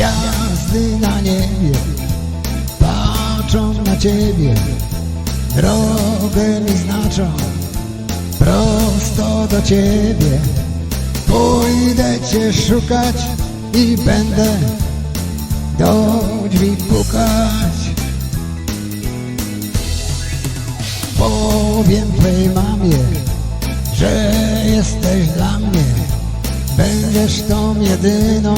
Gwiazdy na niebie patrzą na ciebie, drogę mi znaczą prosto do ciebie. Pójdę cię szukać i będę do drzwi pukać. Powiem twej mamie, że jesteś dla mnie. Będziesz tą jedyną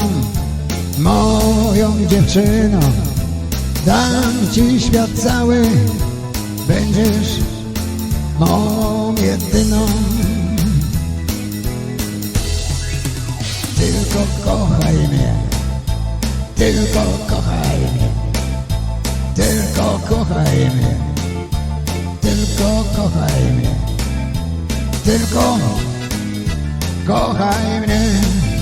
moją dziewczyną. Dam ci świat cały, będziesz mą jedyną. Tylko kochaj mnie, tylko kochaj mnie, tylko kochaj mnie, tylko kochaj mnie, tylko kochaj mnie.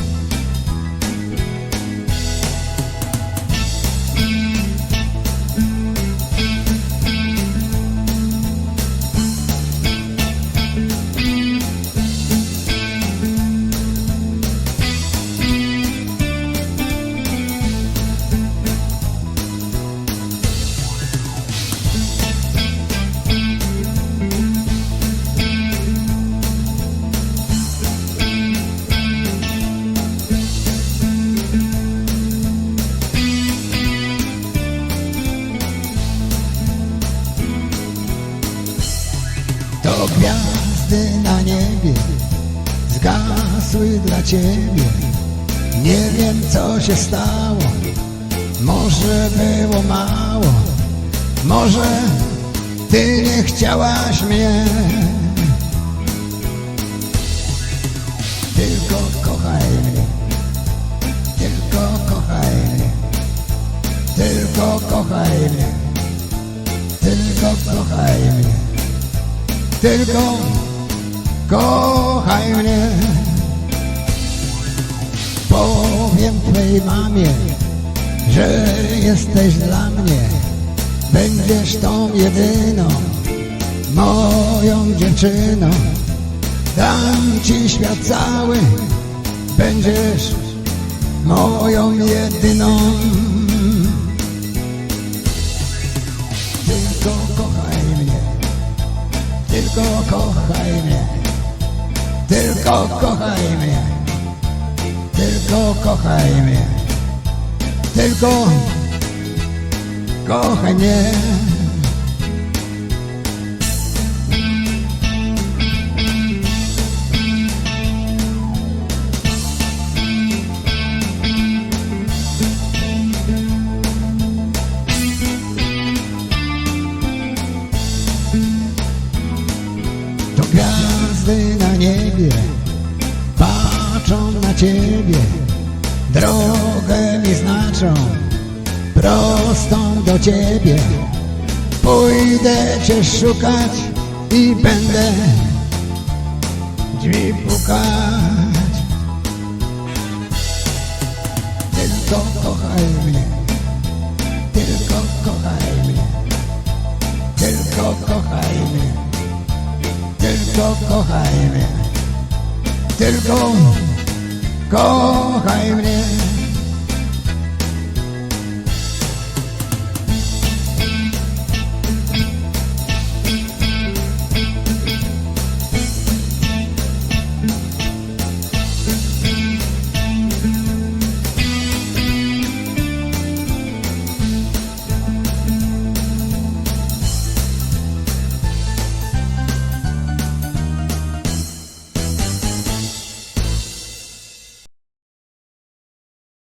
Niebie zgasły dla ciebie. Nie wiem co się stało, może było mało, może ty nie chciałaś mnie. Tylko kochaj mnie, tylko kochaj mnie, tylko kochaj mnie, tylko kochaj mnie. Tylko kochaj mnie Powiem twej mamie Że jesteś dla mnie. Będziesz tą jedyną Moją dziewczyną. Dam ci świat cały. Będziesz moją jedyną. Tylko kochaj mnie. Tylko kochaj mnie, tylko kochaj mnie, tylko kochaj mnie, tylko kochaj mnie. Gwiazdy na niebie patrzą na ciebie, drogę mi znaczą prostą do ciebie. Pójdę cię szukać i będę drzwi pukać. Tylko kochaj mnie, tylko kochaj Tylko kochaj mnie, tylko kochaj mnie.